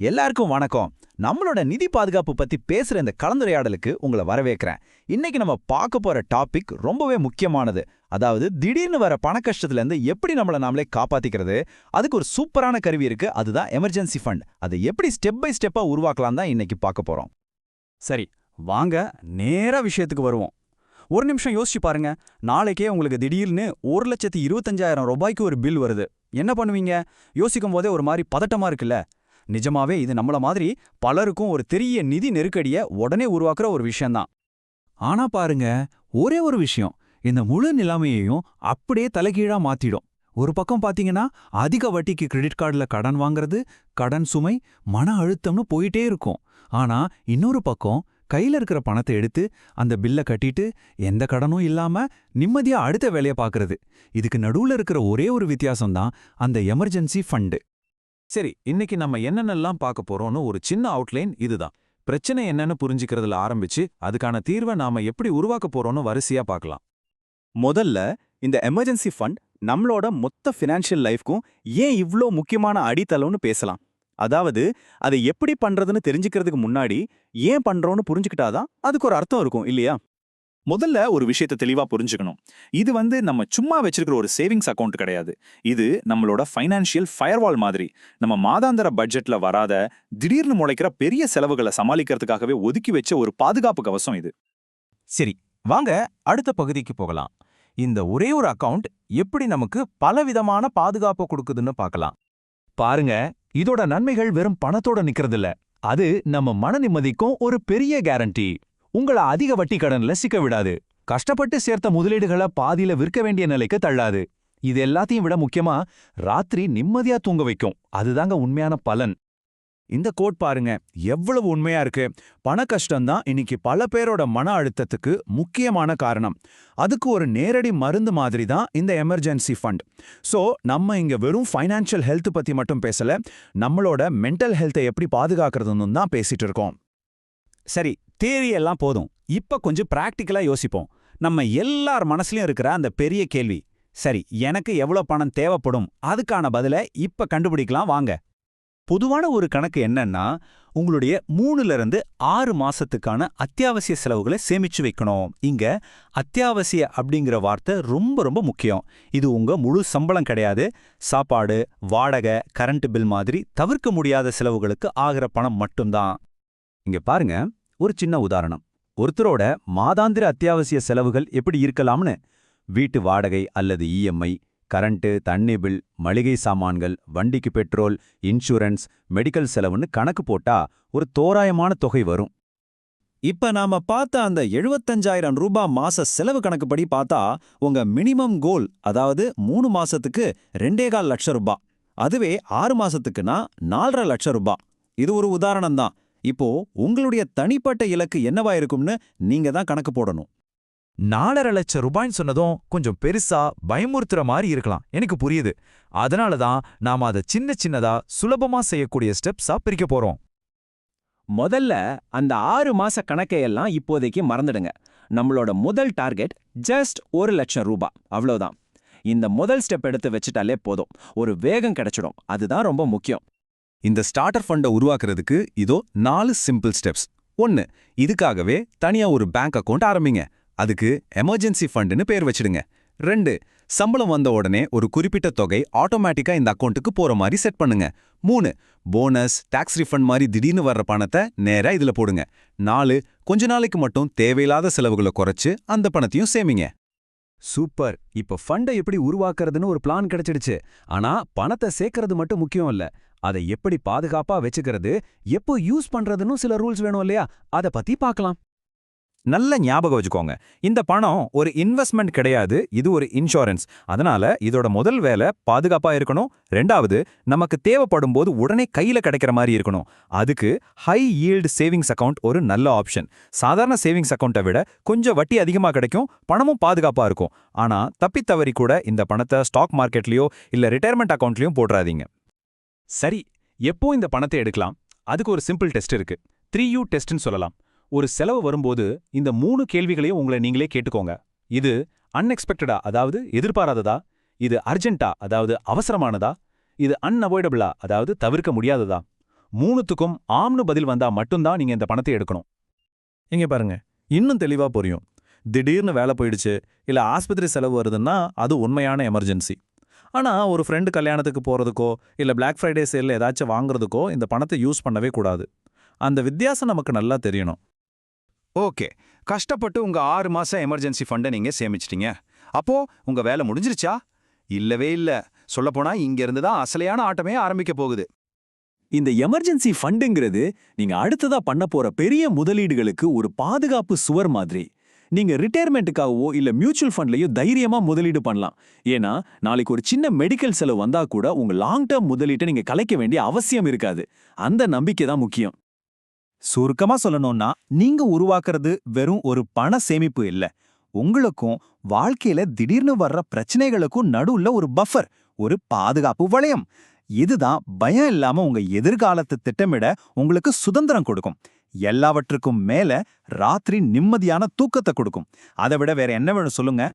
எல்லாருக்கும் வணக்கம். நம்மளோட நிதி பாதுகாப்பு பத்தி பேசுற இந்த கலந்துரையாடலுக்கு உங்களை வரவேற்கிறேன். இன்னைக்கு நம்ம பார்க்க போற டாபிக் ரொம்பவே முக்கியமானது. அதாவது திடீர்னு வர பண கஷ்டத்துல இருந்து எப்படி நம்மள நாமளே காப்பாத்திக்கிறது? அதுக்கு ஒரு சூப்பரான கருவி இருக்கு. அதுதான் எமர்ஜென்சி ஃபண்ட் அதை எப்படி ஸ்டெப் பை ஸ்டெப்பா உருவாக்கலாம் தான் இன்னைக்கு பார்க்க போறோம். சரி வாங்க நேரா விஷயத்துக்கு வருவோம். ஒரு நிமிஷம் யோசிச்சு பாருங்க. நாளைக்கே உங்களுக்கு திடீர்னு ஒரு லட்சத்தி இருபத்தஞ்சாயிரம் ரூபாய்க்கு ஒரு பில் வருது. என்ன பண்ணுவீங்க? யோசிக்கும் போதே ஒரு மாதிரி பதட்டமா இருக்குல்ல. நிஜமாவே இது நம்மள மாதிரி பலருக்கும் ஒரு பெரிய நிதி நெருக்கடிய உடனே உருவாக்குற ஒரு விஷயம்தான். ஆனா பாருங்க ஒரே ஒரு விஷயம் இந்த முழு நிலைமையையும் அப்படியே தலைகீழா மாத்திடும். ஒரு பக்கம் பாத்தீங்கன்னா அதிக வட்டிக்கு கிரெடிட் கார்டுல கடன் வாங்குறது கடன் சுமை மன அழுத்தம்னு போயிட்டே இருக்கும். ஆனா இன்னொரு பக்கம் கையில இருக்கிற பணத்தை எடுத்து அந்த பில்ல கட்டிட்டு எந்த கடனும் இல்லாம நிம்மதியா அடுத்த வேலைய பாக்குறது. இதுக்கு நடுவுல இருக்கிற ஒரே ஒரு வித்தியாசம்தான் அந்த எமர்ஜென்சி ஃபண்டு. சரி இன்னைக்கு நம்ம என்னென்னலாம் பார்க்க போறோம்னு ஒரு சின்ன அவுட்லைன் இதுதான். பிரச்சனை என்னன்னு புரிஞ்சுக்கிறதுல ஆரம்பிச்சு அதுக்கான தீர்வை நாம எப்படி உருவாக்க போறோம்னு வரிசையா பார்க்கலாம். முதல்ல இந்த எமர்ஜென்சி ஃபண்ட் நம்மளோட மொத்த ஃபினான்ஷியல் லைஃப்க்கும் ஏன் இவ்ளோ முக்கியமான அடித்தளம்னு பேசலாம். அதாவது அதை எப்படி பண்றதுன்னு தெரிஞ்சுக்கிறதுக்கு முன்னாடி ஏன் பண்றோம்னு புரிஞ்சுக்கிட்டாதான் அதுக்கு ஒரு அர்த்தம் இருக்கும் இல்லையா? முதல்ல ஒரு விஷயத்தை தெளிவா புரிஞ்சுக்கணும். இது வந்து நம்ம சும்மா வச்சிருக்கிற ஒரு சேவிங்ஸ் அக்கவுண்ட் கிடையாது. இது நம்மளோட ஃபைனான்ஷியல் ஃபயர்வால் மாதிரி. நம்ம மாதாந்திர பட்ஜெட்ல வராத திடீர்னு முளைக்கிற பெரிய செலவுகளை சமாளிக்கிறதுக்காகவே ஒதுக்கி வச்ச ஒரு பாதுகாப்பு கவசம் இது. சரி வாங்க அடுத்த பகுதிக்கு போகலாம். இந்த ஒரே ஒரு அக்கவுண்ட் எப்படி நமக்கு பலவிதமான பாதுகாப்பு கொடுக்குதுன்னு பார்க்கலாம். பாருங்க இதோட நன்மைகள் வெறும் பணத்தோட நிக்கிறதில்ல. அது நம்ம மன நிம்மதிக்கும் ஒரு பெரிய கேரண்டி உங்கள அதிக வட்டி கடன்ல சிக்க விடாது. கஷ்டப்பட்டு சேர்த்த முதலீடுகளை பாதியில விற்க வேண்டிய நிலைக்கு தள்ளாது. இது எல்லாத்தையும் விட முக்கியமா ராத்திரி நிம்மதியா தூங்க வைக்கும். அதுதாங்க உண்மையான பலன். இந்த கோட் பாருங்க. எவ்வளவு உண்மையா இருக்கு. பண கஷ்டம்தான் இன்னைக்கு பல பேரோட மன அழுத்தத்துக்கு முக்கியமான காரணம். அதுக்கு ஒரு நேரடி மருந்து மாதிரி தான் இந்த எமர்ஜென்சி ஃபண்ட். ஸோ நம்ம இங்க வெறும் ஃபைனான்ஷியல் ஹெல்த் பத்தி மட்டும் பேசல. நம்மளோட மென்டல் ஹெல்த்தை எப்படி பாதுகாக்கிறதுன்னு தான் பேசிட்டு இருக்கோம். சரி தேரி எல்லாம் போதும். இப்ப கொஞ்சம் பிராக்டிக்கலா யோசிப்போம். நம்ம எல்லார் மனசுலயும் இருக்கிற அந்த பெரிய கேள்வி சரி எனக்கு எவ்வளோ பணம் தேவைப்படும்? அதுக்கான பதில இப்ப கண்டுபிடிக்கலாம் வாங்க. பொதுவான ஒரு கணக்கு என்னன்னா உங்களுடைய மூணுல இருந்து ஆறு மாசத்துக்கான அத்தியாவசிய செலவுகளை சேமிச்சு வைக்கணும். இங்க அத்தியாவசிய அப்படிங்கிற வார்த்தை ரொம்ப ரொம்ப முக்கியம். இது உங்க முழு சம்பளம் கிடையாது. சாப்பாடு வாடகை கரண்ட் பில் மாதிரி தவிர்க்க முடியாத செலவுகளுக்கு ஆகிற பணம் மட்டும்தான். இங்க பாருங்க. ஒரு சின்ன உதாரணம். ஒருத்தரோட மாதாந்திர அத்தியாவசிய செலவுகள் எப்படி இருக்கலாம்னு? வீட்டு வாடகை அல்லது இஎம்ஐ கரண்ட்டு தண்ணி பில் மளிகை சாமான்கள் வண்டிக்கு பெட்ரோல் இன்சூரன்ஸ் மெடிக்கல் செலவுன்னு கணக்கு போட்டா ஒரு தோராயமான தொகை வரும். இப்ப நாம பார்த்த அந்த எழுபத்தஞ்சாயிரம் ரூபாய் மாச செலவு கணக்குப்படி பார்த்தா உங்க மினிமம் கோல் அதாவது மூணு மாசத்துக்கு ரெண்டே கால் லட்சம் ரூபாய் அதுவே ஆறு மாசத்துக்குனா நாலரை லட்சம் ரூபாய் இது ஒரு உதாரணம் தான் இப்போ உங்களுடைய தனிப்பட்ட இலக்கு என்னவா இருக்கும்னு நீங்க தான் கணக்கு போடணும். நாலரை லட்சம் ரூபாய்ன்னு சொன்னதும் கொஞ்சம் பெருசா பயமுறுத்துற மாதிரி இருக்கலாம். எனக்கு புரியுது. அதனால தான் நாம அதை சின்ன சின்னதா சுலபமா செய்யக்கூடிய ஸ்டெப்ஸா பிரிக்க போறோம். முதல்ல அந்த ஆறு மாச கணக்கையெல்லாம் இப்போதைக்கு மறந்துடுங்க. நம்மளோட முதல் டார்கெட் ஜஸ்ட் ஒரு லட்சம் ரூபாய் அவ்வளவுதான். இந்த முதல் ஸ்டெப் எடுத்து வச்சுட்டாலே போதும். ஒரு வேகம் கிடைச்சிடும். அதுதான் ரொம்ப முக்கியம். இந்த ஸ்டார்டர் ஃபண்டை உருவாக்குறதுக்கு இதோ நாலு சிம்பிள் ஸ்டெப்ஸ் ஒன்னு இதுக்காகவே தனியா ஒரு பேங்க் அக்கவுண்ட் ஆரம்பிங்க. அதுக்கு எமர்ஜென்சி ஃபண்டுன்னு பேர் வச்சிடுங்க. ரெண்டு சம்பளம் வந்த உடனே ஒரு குறிப்பிட்ட தொகை ஆட்டோமேட்டிக்கா இந்த அக்கௌண்ட்டுக்கு போற மாதிரி செட் பண்ணுங்க. மூணு போனஸ் டேக்ஸ் ரிஃபண்ட் மாதிரி திடீர்னு வர்ற பணத்தை நேரா இதுல போடுங்க. நாலு கொஞ்ச நாளைக்கு மட்டும் தேவையில்லாத செலவுகளை குறைச்சு அந்த பணத்தையும் சேமிங்க. சூப்பர்! இப்ப ஃபண்டை எப்படி உருவாக்குறதுன்னு ஒரு பிளான் கிடைச்சிடுச்சு. ஆனா பணத்தை சேர்க்கறது மட்டும் முக்கியம் இல்ல. அதை எப்படி பாதுகாப்பா வச்சுக்கிறது எப்போ யூஸ் பண்றதுன்னு சில ரூல்ஸ் வேணும் இல்லையா? அத பத்தி பார்க்கலாம் நல்ல ஞாபகம் வச்சுக்கோங்க. இந்த பணம் ஒரு இன்வெஸ்ட்மெண்ட் கிடையாது இது ஒரு இன்சூரன்ஸ். அதனால இதோட முதல் வேலை பாதுகாப்பா இருக்கணும். ரெண்டாவது நமக்கு தேவைப்படும் போது உடனே கையில கிடைக்கிற மாதிரி இருக்கணும். அதுக்கு ஹை ஈல்டு சேவிங்ஸ் அக்கவுண்ட் ஒரு நல்ல ஆப்ஷன் சாதாரண சேவிங்ஸ் அக்கௌண்ட்டை விட கொஞ்சம் வட்டி அதிகமா கிடைக்கும் பணமும் பாதுகாப்பா இருக்கும். ஆனா தப்பித்தவறி கூட இந்த பணத்தை ஸ்டாக் மார்க்கெட்லயோ இல்ல ரிட்டையர்மெண்ட் அக்கௌண்ட்லயும் போடுறாதீங்க. சரி எப்போ இந்த பணத்தை எடுக்கலாம்? அதுக்கு ஒரு சிம்பிள் டெஸ்ட் இருக்கு. த்ரீ யூ டெஸ்ட்னு சொல்லலாம். ஒரு செலவு வரும்போது இந்த மூணு கேள்விகளையும் உங்களை நீங்களே கேட்டுக்கோங்க. இது அன்எக்ஸ்பெக்டடா அதாவது எதிர்பாராததா? இது அர்ஜென்ட்டா அதாவது அவசரமானதா? இது அன்அவாய்டபிளா அதாவது தவிர்க்க முடியாததா? மூணுத்துக்கும் ஆம்னு பதில் வந்தா மட்டும்தான் நீங்க இந்த பணத்தை எடுக்கணும். இங்க பாருங்க இன்னும் தெளிவா புரியும். திடீர்னு வேலை போயிடுச்சு இல்ல ஆஸ்பத்திரி செலவு வருதுன்னா அது உண்மையான எமர்ஜென்சி ஆனா ஒரு ஃப்ரெண்டு கல்யாணத்துக்கு போறதுக்கோ இல்ல Black ஃப்ரைடே சேல்ல ஏதாச்சும் வாங்குறதுக்கோ இந்த பணத்தை யூஸ் பண்ணவே கூடாது. அந்த வித்தியாசம் நமக்கு நல்லா தெரியணும். ஓகே. கஷ்டப்பட்டு உங்க ஆறு மாசம் எமர்ஜென்சி ஃபண்டை நீங்க சேமிச்சிட்டீங்க. அப்போ உங்க வேலை முடிஞ்சிருச்சா? இல்லவே இல்ல. சொல்லப்போனா இங்க இருந்து தான் அசலையான ஆட்டமே ஆரம்பிக்க போகுது. இந்த எமர்ஜென்சி ஃபண்டுங்கிறது நீங்க அடுத்ததா பண்ண போற பெரிய முதலீடுகளுக்கு ஒரு பாதுகாப்பு சுவர் மாதிரி. நீங்க ரிட்டையர்மெண்ட்டுக்காகவோ இல்ல மியூச்சுவல் ஃபண்ட்லயோ தைரியமா முதலீடு பண்ணலாம். ஏன்னா நாளைக்கு ஒரு சின்ன மெடிக்கல் செலவு வந்தா கூட உங்க லாங் டேர்ம் முதலீட்டை நீங்க கலைக்க வேண்டிய அவசியம் இருக்காது. அந்த நம்பிக்கை தான் முக்கியம். சுருக்கமா சொல்லணும்னா நீங்க உருவாக்குறது வெறும் ஒரு பண சேமிப்பு இல்ல. உங்களுக்கும் வாழ்க்கையில திடீர்னு வர்ற பிரச்சனைகளுக்கும் நடுவுல ஒரு பஃபர் ஒரு பாதுகாப்பு வளையம். இதுதான் பயம் இல்லாம உங்க எதிர்காலத்தை திட்டமிட உங்களுக்கு சுதந்திரம் கொடுக்கும். எல்லாவற்றுக்கும் மேல ராத்திரி நிம்மதியான தூக்கத்தை கொடுக்கும். அதை விட வேற என்ன வேணும் சொல்லுங்க?